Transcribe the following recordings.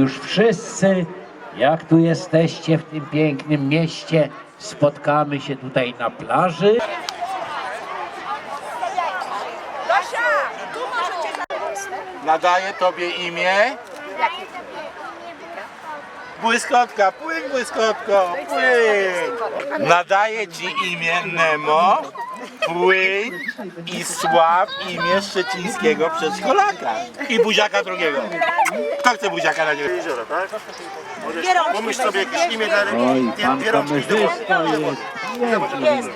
Już wszyscy, jak tu jesteście w tym pięknym mieście, spotkamy się tutaj na plaży. Nadaję tobie imię. Błyskotka, płyń błyskotko, płyń. Nadaję ci imię Nemo, płyń i sław imię szczecińskiego przedszkolaka. I buziaka drugiego. Kto chce buziaka na niego? Jeziora, tak? Pomyśl sobie jakieś imię dla Oj, pan kamerzysta jest.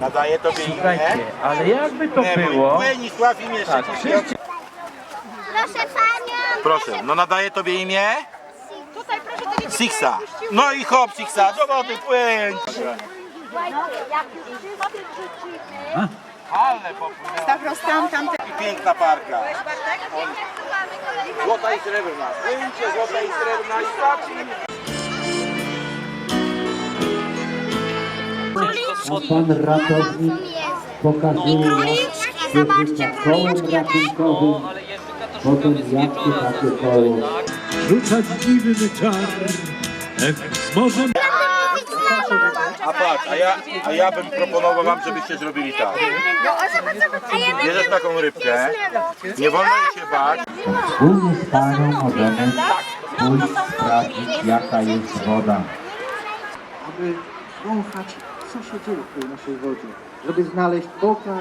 Nadaję tobie Słuchajcie, imię. ale jakby to było, płyń i sław imię tak, szczecińskiego. wszyscy Proszę panią. Proszę, no nadaję tobie imię? Sixa. No i hop, Sixa, do wody płyń. Ale popłynęła. Stavros tam, tam. Piękna parka. Złota i srebrna. Płyńcie złota i srebrna i a pan ratownik pokazuje Zobaczcie, kołem ratunkowym, potem jakie takie koło. rzucać dziwny czar. Ech, z morzem A patrz, a ja, a ja bym proponował wam, żebyście zrobili tak. Bierzesz taką rybkę, nie wolno jej się bać. Wspólnie z panią możemy pójść sprawdzić, jaka jest woda. aby wąchać, co się dzieje w tej naszej wodzie, żeby znaleźć pokarm,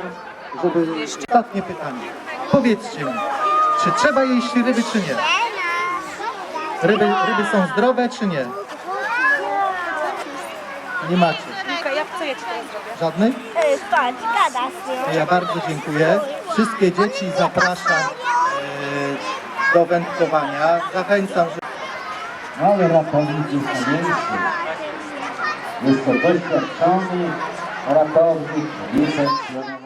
żeby... Ostatnie pytanie. Powiedzcie mi, czy trzeba jeść ryby, czy nie? Ryby, ryby są zdrowe, czy nie? Nie macie. Ja co ja ci teraz zrobię? Żadnej? Patrz, gada ja bardzo dziękuję. Wszystkie dzieci zapraszam e, do wędkowania. Zachęcam, że No ale ratownik jest na miejscu. Jest to doświadczony ratownik, wyszedł